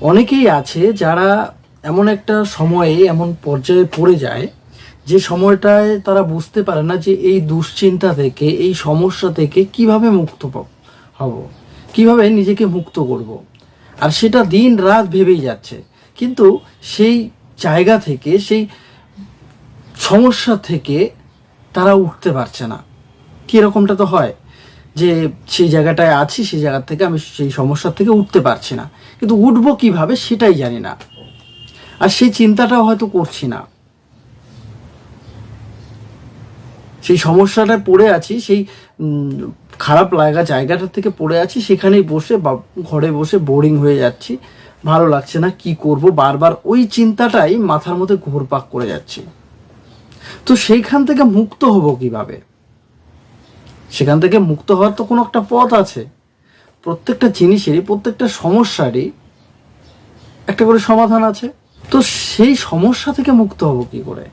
অনেকেই আছে যারা এমন একটা সময়ে, এমন পর্যায়ে পড়ে যায়, যে সময়টায় তারা বুঝতে পারে না যে এই দুশ্চিন্তা থেকে, এই সমস্যা থেকে কীভাবে মুক্ত হব, কীভাবে নিজেকে মুক্ত করব। আর সেটা দিন রাত ভেবেই যাচ্ছে। কিন্তু সেই জায়গা থেকে, সেই সমস্যা থেকে তারা উঠতে পারছে না। কি এরকমটা তো হয়? যে সেই জায়গাটায় আছি, সেই জায়গা থেকে আমি সেই সমস্যা থেকে উঠতে পারছি না। কিন্তু উঠবো কীভাবে সেটাই জানি না। আর সেই চিন্তাটাও হয়তো করছি না। সেই সমস্যাটায় পড়ে আছি, সেই খারাপ লাগা জায়গাটা থেকে পড়ে আছি, সেখানেই বসে বা ঘরে বসে বোরিং হয়ে যাচ্ছি। ভালো লাগছে না কি করব, বারবার ওই চিন্তাটাই মাথার মধ্যে ঘুরপাক করে যাচ্ছে। তো সেইখান থেকে মুক্ত হব কীভাবে? সেখান থেকে মুক্ত হওয়ার তো কোনো একটা পথ আছে। প্রত্যেকটা জিনিসেরই, প্রত্যেকটা সমস্যারই একটা করে সমাধান আছে। তো সেই সমস্যা থেকে মুক্ত হব কি করে?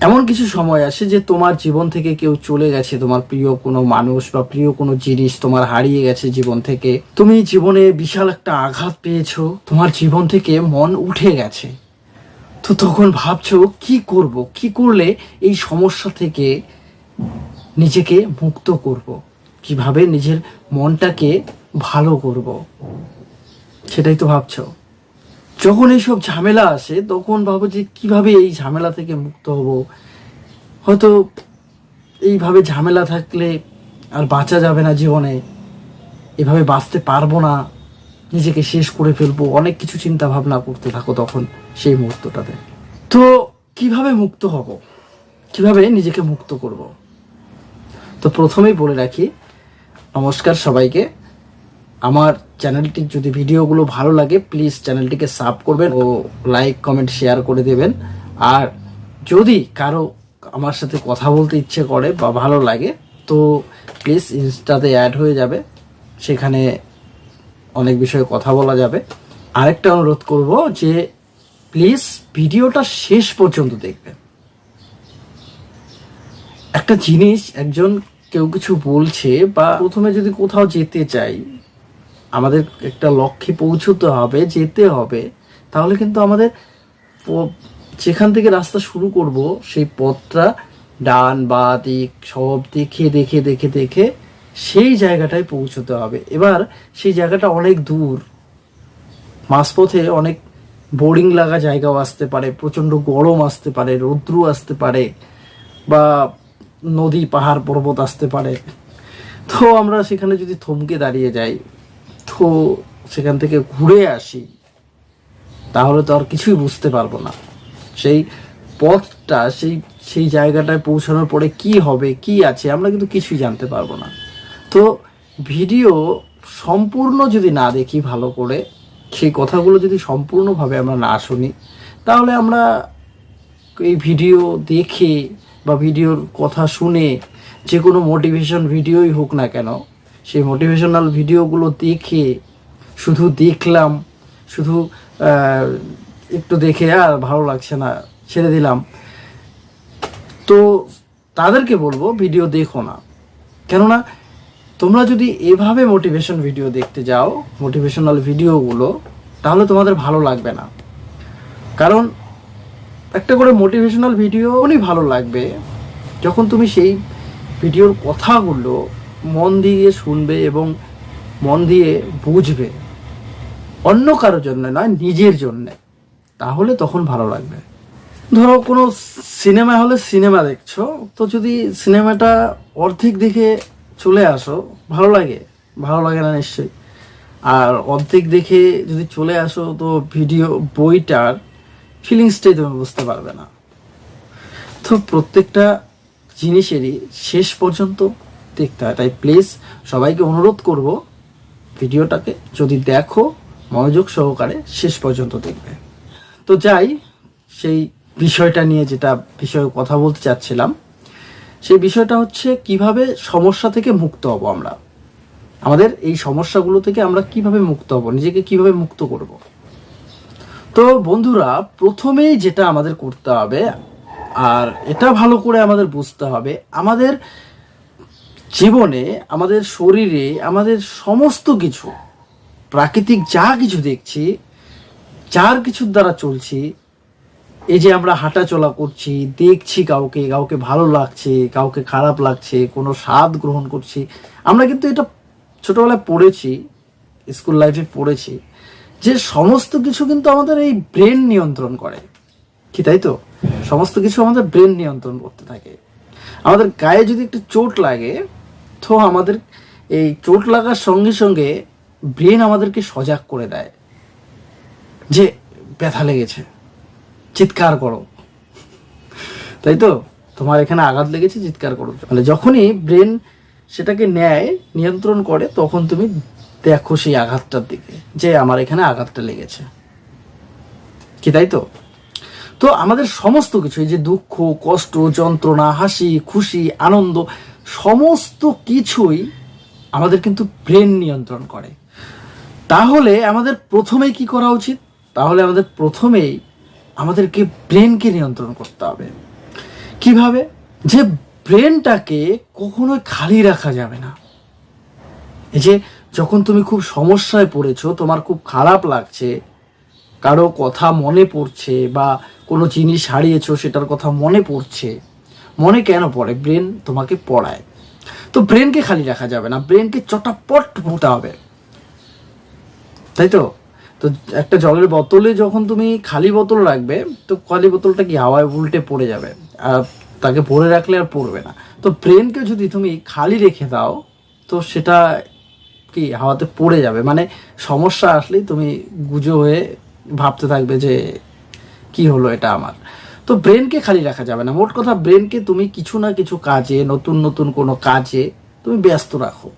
এমন কিছু সময় আসে যে তোমার জীবন থেকে কেউ চলে গেছে, তোমার প্রিয় কোনো মানুষ বা প্রিয় কোনো জিনিস তোমার হারিয়ে গেছে জীবন থেকে। তুমি জীবনে বিশাল একটা আঘাত পেয়েছ, তোমার জীবন থেকে মন উঠে গেছে। তো তখন ভাবছ, কি করব? কি করলে এই সমস্যা থেকে নিজেকে মুক্ত করব? কীভাবে নিজের মনটাকে ভালো করব? সেটাই তো ভাবছ? যখন এইসব ঝামেলা আসে, তখন ভাবো যে কীভাবে এই ঝামেলা থেকে মুক্ত হব? হয়তো এইভাবে ঝামেলা থাকলে আর বাঁচা যাবে না জীবনে। এভাবে বাঁচতে পারব না, নিজেকে শেষ করে ফেলব। অনেক কিছু চিন্তা ভাবনা করতে থাকো তখন সেই মুহূর্তটাতে। তো কীভাবে মুক্ত হব? কীভাবে নিজেকে মুক্ত করব? তো প্রথমেই বলে রাখি নমস্কার সবাইকে। আমার চ্যানেলটি যদি ভিডিওগুলো ভালো লাগে প্লিজ চ্যানেলটিকে সাব করবেন ও লাইক কমেন্ট শেয়ার করে দেবেন। আর যদি কারও আমার সাথে কথা বলতে ইচ্ছে করে বা ভালো লাগে, তো প্লিজ ইনস্টাতে অ্যাড হয়ে যাবে। সেখানে অনেক বিষয়ে কথা বলা যাবে। আরেকটা অনুরোধ করব যে প্লিজ ভিডিওটা শেষ পর্যন্ত দেখবেন। একটা জিনিস, একজন কেউ কিছু বলছে বা প্রথমে যদি কোথাও যেতে চাই, আমাদের একটা লক্ষ্যে পৌঁছতে হবে, যেতে হবে, তাহলে কিন্তু আমাদের যেখান থেকে রাস্তা শুরু করব, সেই পথটা ডান, বা দিক, সব দেখে দেখে দেখে দেখে সেই জায়গাটায় পৌঁছতে হবে। এবার সেই জায়গাটা অনেক দূর। মাঝপথে অনেক বোরিং লাগা জায়গাও আসতে পারে প্রচণ্ড গরম আসতে পারে রৌদ্র আসতে পারে, বা নদী পাহাড় পর্বত আসতে পারে। তো আমরা সেখানে যদি থমকে দাঁড়িয়ে যাই, তো সেখান থেকে ঘুরে আসি, তাহলে তো আর কিছুই বুঝতে পারব না। সেই পথটা, সেই সেই জায়গাটায় পৌঁছানোর পরে কি হবে, কি আছে, আমরা কিন্তু কিছুই জানতে পারব না। তো ভিডিও সম্পূর্ণ যদি না দেখি ভালো করে, সেই কথাগুলো যদি সম্পূর্ণভাবে আমরা না শুনি, তাহলে আমরা এই ভিডিও দেখে বা ভিডিওর কথা শুনে যে কোনো মোটিভেশন ভিডিওই হোক না কেন, সেই মোটিভেশনাল ভিডিওগুলো দেখে শুধু দেখলাম, শুধু একটু দেখে আর ভালো লাগছে না, ছেড়ে দিলাম। তো তাদেরকে বলব, ভিডিও দেখো না। কেননা তোমরা যদি এভাবে মোটিভেশন ভিডিও দেখতে যাও মোটিভেশনাল ভিডিওগুলো, তাহলে তোমাদের ভালো লাগবে না। কারণ একটা করে মোটিভেশনাল ভিডিও অনেক ভালো লাগবে। যখন তুমি সেই ভিডিওর কথাগুলো মন দিয়ে শুনবে এবং মন দিয়ে বুঝবে, অন্য কারোর জন্য নয়, নিজের জন্যে, তাহলে তখন ভালো লাগবে। ধরো কোনো সিনেমা হলে সিনেমা দেখছ, তো যদি সিনেমাটা অর্ধেক দেখে চলে আসো, ভালো লাগে ভালো লাগে না নিশ্চয়ই। আর অর্ধেক দেখে যদি চলে আসো, তো ভিডিও বইটার ফিলিংসটাই তুমি বুঝতে পারবে না। তো প্রত্যেকটা জিনিসেরই শেষ পর্যন্ত দেখতে হয়। তাই প্লিজ সবাইকে অনুরোধ করব ভিডিওটাকে যদি দেখো, মনোযোগ সহকারে শেষ পর্যন্ত দেখবে। তো যাই, সেই বিষয়টা নিয়ে যেটা বিষয়ে কথা বলতে চাচ্ছিলাম, সেই বিষয়টা হচ্ছে কীভাবে সমস্যা থেকে মুক্ত হব আমরা? আমাদের এই সমস্যাগুলো থেকে আমরা কীভাবে মুক্ত হব? নিজেকে কীভাবে মুক্ত করব? তো বন্ধুরা, প্রথমেই যেটা আমাদের করতে হবে, আর এটা ভালো করে আমাদের বুঝতে হবে, আমাদের জীবনে, আমাদের শরীরে, আমাদের সমস্ত কিছু, প্রাকৃতিক যা কিছু দেখছি, যার কিছুর দ্বারা চলছি, এই যে আমরা হাঁটা চলা করছি, দেখছি কাউকে কাউকে ভালো লাগছে, কাউকে খারাপ লাগছে, কোনো স্বাদ গ্রহণ করছি, আমরা কিন্তু এটা ছোটবেলায় পড়েছি, স্কুল লাইফে পড়েছি যে সমস্ত কিছু কিন্তু আমাদের এই ব্রেন নিয়ন্ত্রণ করে। কি তাই তো? সমস্ত কিছু আমাদের ব্রেন নিয়ন্ত্রণ করতে থাকে। আমাদের গায়ে যদি একটু চোট লাগে, তো আমাদের এই চোট লাগার সঙ্গে সঙ্গে ব্রেন আমাদেরকে সজাগ করে দেয়। যে, ব্যথা লেগেছে, চিৎকার করো। তাই তো? তোমার এখানে আঘাত লেগেছে, চিৎকার করো। মানে যখনই ব্রেন সেটাকে নেয়, নিয়ন্ত্রণ করে, তখন তুমি দেখো সেই আঘাতটার দিকে, যে আমার এখানে আঘাতটা লেগেছে। কি তাই তো? তো আমাদের সমস্ত কিছু যে দুঃখ, কষ্ট, যন্ত্রণা, হাসি, খুশি, আনন্দ, সমস্ত কিছুই আমাদের কিন্তু ব্রেন নিয়ন্ত্রণ করে। তাহলে আমাদের প্রথমেই কি করা উচিত? তাহলে আমাদের প্রথমেই আমাদেরকে ব্রেনকে নিয়ন্ত্রণ করতে হবে। কীভাবে? যে ব্রেনটাকে কখনোই খালি রাখা যাবে না। এই যে যখন তুমি খুব সমস্যায় পড়েছো, তোমার খুব খারাপ লাগছে, কারও কথা মনে পড়ছে বা কোনো জিনিস হারিয়েছো সেটার কথা মনে পড়ছে, মনে কেন পড়ে? ব্রেন তোমাকে পড়ায়। তো ব্রেনকে খালি রাখা যাবে না, ব্রেনকে চটাপট হতে হবে। তাই তো? তো একটা জলের বোতলে যখন তুমি খালি বোতল রাখবে, তো খালি বোতলটা কি হাওয়ায় উল্টে পড়ে যাবে? আর তাকে ভরে রাখলে আর পড়বে না। তো ব্রেনকে যদি তুমি খালি রেখে দাও, তো সেটা কি হাওয়াতে পড়ে যাবে? মানে সমস্যা আসলেই তুমি গুজো হয়ে ভাবতে থাকবে যে কি হলো এটা আমার। তো ব্রেনকে খালি রাখা যাবে না। মোট কথা ব্রেনকে তুমি কিছু না কিছু কাজে, নতুন নতুন কোনো কাজে তুমি ব্যস্ত রাখো।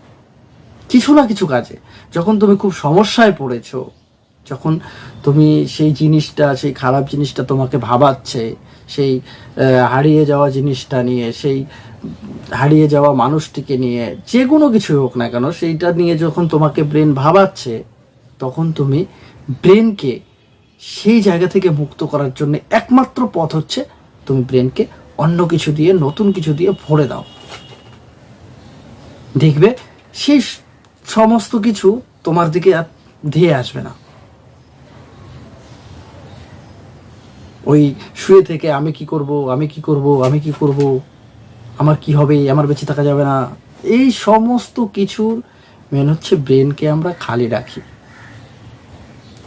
কিছু না কিছু কাজে। যখন তুমি খুব সমস্যায় পড়েছো যখন তুমি সেই জিনিসটা, সেই খারাপ জিনিসটা তোমাকে ভাবাচ্ছে, সেই হারিয়ে যাওয়া জিনিসটা নিয়ে, সেই হারিয়ে যাওয়া মানুষটিকে নিয়ে, যে কোনো কিছু হোক না কেন, সেইটা নিয়ে যখন তোমাকে ব্রেন ভাবাচ্ছে, তখন তুমি ব্রেনকে সেই জায়গা থেকে মুক্ত করার জন্য একমাত্র পথ হচ্ছে তুমি ব্রেনকে অন্য কিছু দিয়ে, নতুন কিছু দিয়ে ভরে দাও। দেখবে সেই সমস্ত কিছু তোমার দিকে আর ধেয়ে আসবে না। ওই শুয়ে থেকে আমি কি করব, আমি কি করব, আমি কি করব, আমার কি হবে, আমার বেঁচে থাকা যাবে না। এই সমস্ত কিছুর মেন হচ্ছে ব্রেনকে আমরা খালি রাখি।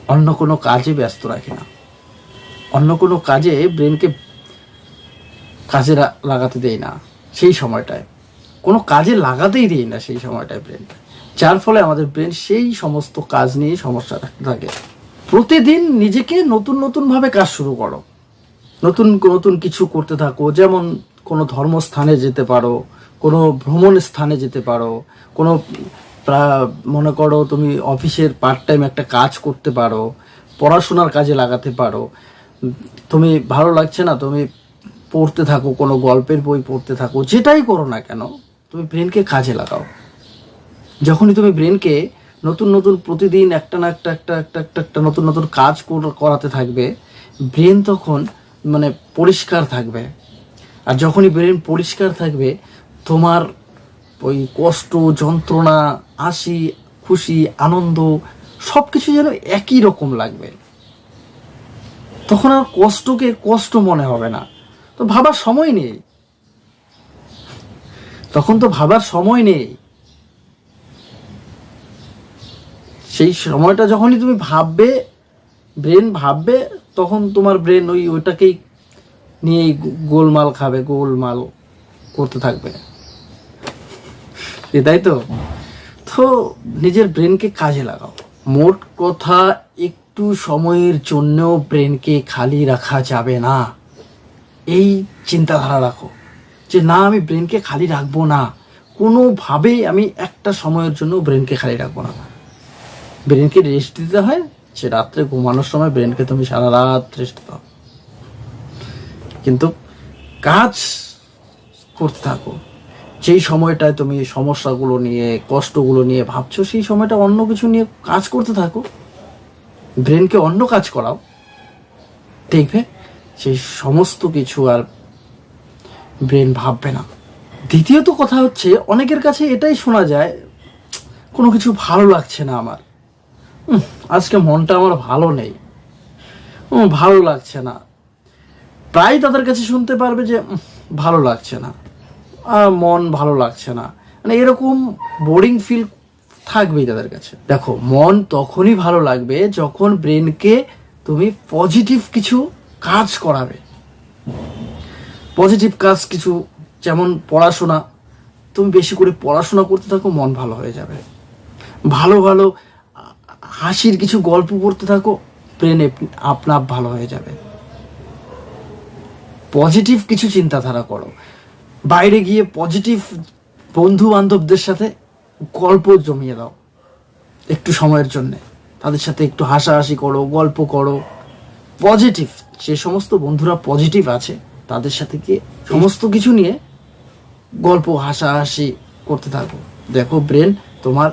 অন্য কোনো কাজে ব্যস্ত রাখি না। অন্য কোনো কাজে ব্রেনকে কাজে লাগাতে দেই না সেই সময়টায়। কোনো কাজে লাগাতেই দেই না সেই সময়টায় ব্রেন যার ফলে আমাদের ব্রেন সেই সমস্ত কাজ নিয়ে সমস্যা থাকে। প্রতিদিন নিজেকে নতুন নতুন ভাবে কাজ শুরু করো। নতুন নতুন কিছু করতে থাকো। যেমন কোনো ধর্মস্থানে যেতে পারো, কোনো ভ্রমণ স্থানে যেতে পারো, কোনো মনে করো তুমি অফিসের পার্ট টাইম একটা কাজ করতে পারো, পড়াশোনার কাজে লাগাতে পারো। তুমি ভালো লাগছে না, তুমি পড়তে থাকো, কোনো গল্পের বই পড়তে থাকো, যেটাই করো না কেন, তুমি ব্রেনকে কাজে লাগাও। যখনই তুমি ব্রেনকে নতুন নতুন প্রতিদিন একটা না একটা একটা একটা একটা একটা নতুন নতুন কাজ করাতে থাকবে। ব্রেন তখন মানে পরিষ্কার থাকবে। আর যখনই ব্রেন পরিষ্কার থাকবে, তোমার ওই কষ্ট, যন্ত্রণা, হাসি, খুশি, আনন্দ সব কিছু যেন একই রকম লাগবে। তখন আর কষ্টকে কষ্ট মনে হবে না। তো ভাবার সময় নেই। তখন তো ভাবার সময় নেই। সেই সময়টা যখনই তুমি ভাববে ব্রেন ভাববে, তখন তোমার ব্রেন ওই ওইটাকেই নিয়েই গোলমাল খাবে, গোলমাল করতে থাকবে। তাই তো? তো নিজের ব্রেনকে কাজে লাগাও। মোট কথা, একটু সময়ের জন্যও ব্রেনকে খালি রাখা যাবে না। এই চিন্তাধারা রাখো। যে না, আমি ব্রেনকে খালি রাখব না। কোনোভাবেই আমি একটা সময়ের জন্য ব্রেনকে খালি রাখব না। ব্রেনকে রেস্ট দিতে হয়, সে রাত্রে ঘুমানোর সময় ব্রেনকে তুমি সারা রাত রেস্ট দাও। কিন্তু কাজ করতে থাকো। যেই সময়টায় তুমি সমস্যাগুলো নিয়ে, কষ্টগুলো নিয়ে ভাবছ, সেই সময়টা অন্য কিছু নিয়ে কাজ করতে থাকো। ব্রেনকে অন্য কাজ করাও। দেখবে সেই সমস্ত কিছু আর ব্রেন ভাববে না। দ্বিতীয়ত কথা হচ্ছে, অনেকের কাছে এটাই শোনা যায়, কোনো কিছু ভালো লাগছে না আমার। আজকে মনটা আমার ভালো নেই। ভালো লাগছে না। প্রায় তাদের কাছে শুনতে পারবে যে ভালো লাগছে না। মন ভালো লাগছে না। মানে এরকম বোরিং ফিল থাকবেই তাদের কাছে। দেখো, মন তখনই ভালো লাগবে যখন ব্রেনকে তুমি পজিটিভ কিছু কাজ করাবে। পজিটিভ কাজ কিছু, যেমন পড়াশোনা, তুমি বেশি করে পড়াশোনা করতে থাকো, মন ভালো হয়ে যাবে। ভালো ভালো হাসির কিছু গল্প পড়তে থাকো ব্রেনে আপনা ভালো হয়ে যাবে। পজিটিভ কিছু চিন্তাধারা করো। বাইরে গিয়ে পজিটিভ বন্ধু বান্ধবদের সাথে গল্প জমিয়ে দাও, একটু সময়ের জন্যে। তাদের সাথে একটু হাসাহাসি করো, গল্প করো। পজিটিভ যে সমস্ত বন্ধুরা পজিটিভ আছে, তাদের সাথে গিয়ে সমস্ত কিছু নিয়ে গল্প, হাসাহাসি করতে থাকো। দেখো ব্রেন তোমার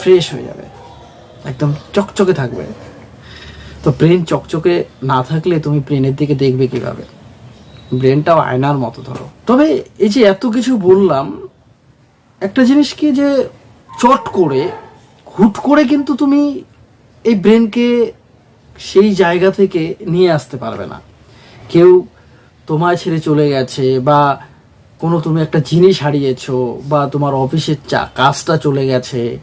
ফ্রেশ হয়ে যাবে। একদম চকচকে থাকবে। তো ব্রেন চকচকে না থাকলে তুমি ব্রেনের দিকে দেখবে কীভাবে? ব্রেনটাও আয়নার মতো ধরো। তবে এই যে এত কিছু বললাম, একটা জিনিস কি যে চট করে, হুট করে কিন্তু তুমি এই ব্রেনকে সেই জায়গা থেকে নিয়ে আসতে পারবে না। কেউ তোমায় ছেড়ে চলে গেছে বা কোনো তুমি একটা জিনিস হারিয়েছো বা তোমার অফিসের চা, কাজটা চলে গেছে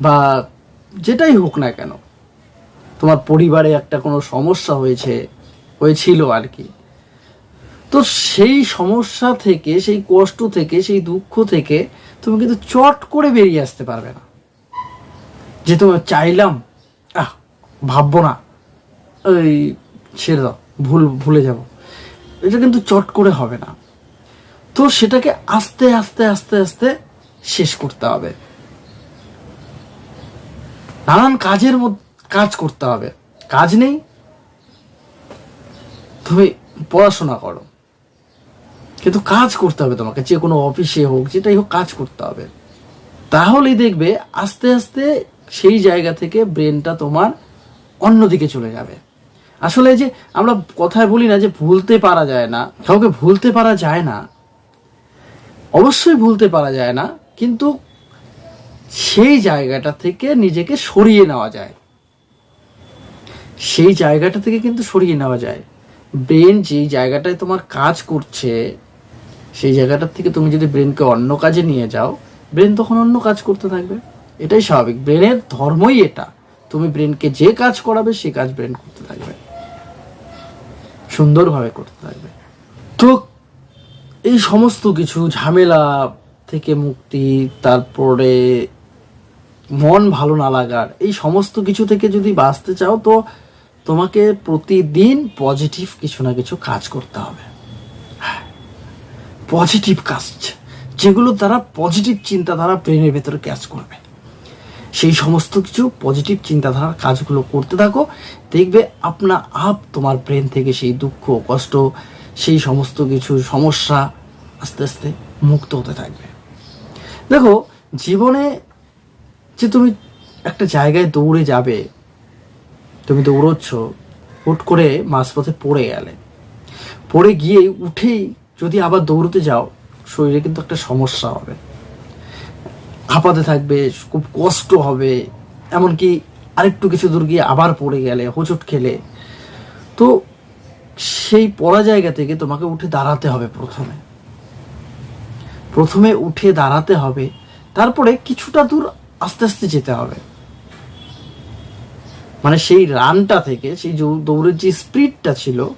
বা যেটাই হোক না কেন, তোমার পরিবারে একটা কোনো সমস্যা হয়েছে, হয়েছিল আর কি। তো সেই সমস্যা থেকে, সেই কষ্ট থেকে, সেই দুঃখ থেকে তুমি কিন্তু চট করে বেরিয়ে আসতে পারবে না। যে তুমি চাইলাম, আহ, ভাববো না ওই ছেড়ে দাও, ভুল, ভুলে যাব। এটা কিন্তু চট করে হবে না। তো সেটাকে আস্তে আস্তে আস্তে আস্তে শেষ করতে হবে। নানান কাজের কাজ করতে হবে। কাজ নেই। তুমি পড়াশোনা করো। কিন্তু কাজ করতে হবে তোমাকে, যে কোনো অফিসে হোক, যেটাই হোক কাজ করতে হবে। তাহলেই দেখবে আস্তে আস্তে সেই জায়গা থেকে ব্রেনটা তোমার অন্যদিকে চলে যাবে। আসলে যে আমরা কথায় বলি না যে ভুলতে পারা যায় না, কাউকে ভুলতে পারা যায় না। অবশ্যই ভুলতে পারা যায় না, কিন্তু সেই জায়গাটা থেকে নিজেকে সরিয়ে নেওয়া যায়। সেই জায়গাটা থেকে কিন্তু সরিয়ে নেওয়া যায়। ব্রেন যেই জায়গাটায় তোমার কাজ করছে, সেই জায়গাটার থেকে তুমি যদি ব্রেনকে অন্য কাজে নিয়ে যাও ব্রেন তখন অন্য কাজ করতে থাকবে। এটাই স্বাভাবিক। ব্রেনের ধর্মই এটা। তুমি ব্রেনকে যে কাজ করাবে, সে কাজ ব্রেন করতে থাকবে। সুন্দরভাবে করতে থাকবে। তো এই সমস্ত কিছু ঝামেলা থেকে মুক্তি, তারপরে মন ভালো না লাগার, এই সমস্ত কিছু থেকে যদি বাঁচতে চাও, তো তোমাকে প্রতিদিন পজিটিভ কিছু না কিছু কাজ করতে হবে। পজিটিভ কাজ যেগুলো তারা পজিটিভ চিন্তাধারা ব্রেনের ভেতরে ক্যাচ করবে। সেই সমস্ত কিছু পজিটিভ চিন্তাধারার কাজগুলো করতে থাকো, দেখবে আপনা আপ তোমার ব্রেন থেকে সেই দুঃখ, কষ্ট, সেই সমস্ত কিছু সমস্যা আস্তে আস্তে মুক্ত হতে থাকবে। দেখো, জীবনে যে তুমি একটা জায়গায় দৌড়ে যাবে, তুমি দৌড়চ্ছ, হুট করে মাঝপথে পড়ে গেলে। পড়ে গিয়ে উঠেই যদি আবার দৌড়তে যাও, শরীরে কিন্তু একটা সমস্যা হবে। হাঁপাতে থাকবে, খুব কষ্ট হবে। এমনকি আরেকটু কিছু দূর গিয়ে আবার পড়ে গেলে, হোঁচট খেলে। তো সেই পড়া জায়গা থেকে তোমাকে উঠে দাঁড়াতে হবে প্রথমে। প্রথমে উঠে দাঁড়াতে হবে। তারপরে কিছুটা দূর আস্তে আস্তে যেতে হবে। মানে সেই রানটা থেকে, সেই দৌড়ের যে স্পিডটা ছিল,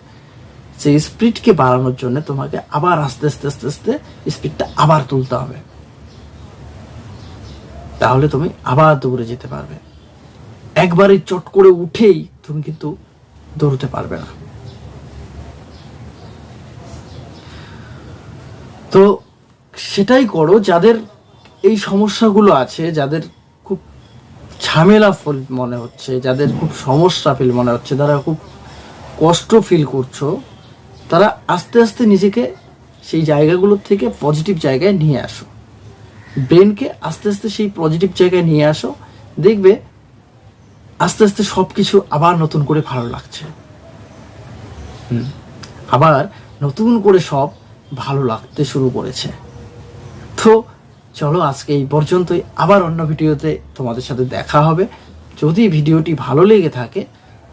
সেই স্পিডকে বাড়ানোর জন্য তোমাকে আবার আস্তে আস্তে আস্তে আস্তে স্পিডটা আবার তুলতে হবে। তাহলে তুমি আবার দৌড়ে যেতে পারবে। একবারে চট করে উঠেই তুমি কিন্তু দৌড়তে পারবে না। তো সেটাই করো, যাদের এই সমস্যাগুলো আছে যাদের খুব ঝামেলা ফিল মনে হচ্ছে, যাদের খুব সমস্যা ফিল মনে হচ্ছে, তারা খুব কষ্ট ফিল করছ, তারা আস্তে আস্তে নিজেকে সেই জায়গাগুলোর থেকে পজিটিভ জায়গায় নিয়ে আসো। ব্রেনকে আস্তে আস্তে সেই পজিটিভ জায়গায় নিয়ে আসো, দেখবে আস্তে আস্তে সব কিছু আবার নতুন করে ভালো লাগছে। আবার নতুন করে সব ভালো লাগতে শুরু করেছে। তো চলো আজকে এই পর্যন্তই। আবার অন্য ভিডিওতে তোমাদের সাথে দেখা হবে। যদি ভিডিওটি ভালো লেগে থাকে,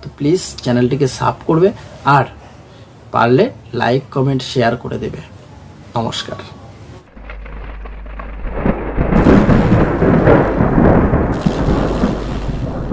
তো প্লিজ চ্যানেলটিকে সাব করবে আর পারলে লাইক কমেন্ট শেয়ার করে দেবে। নমস্কার।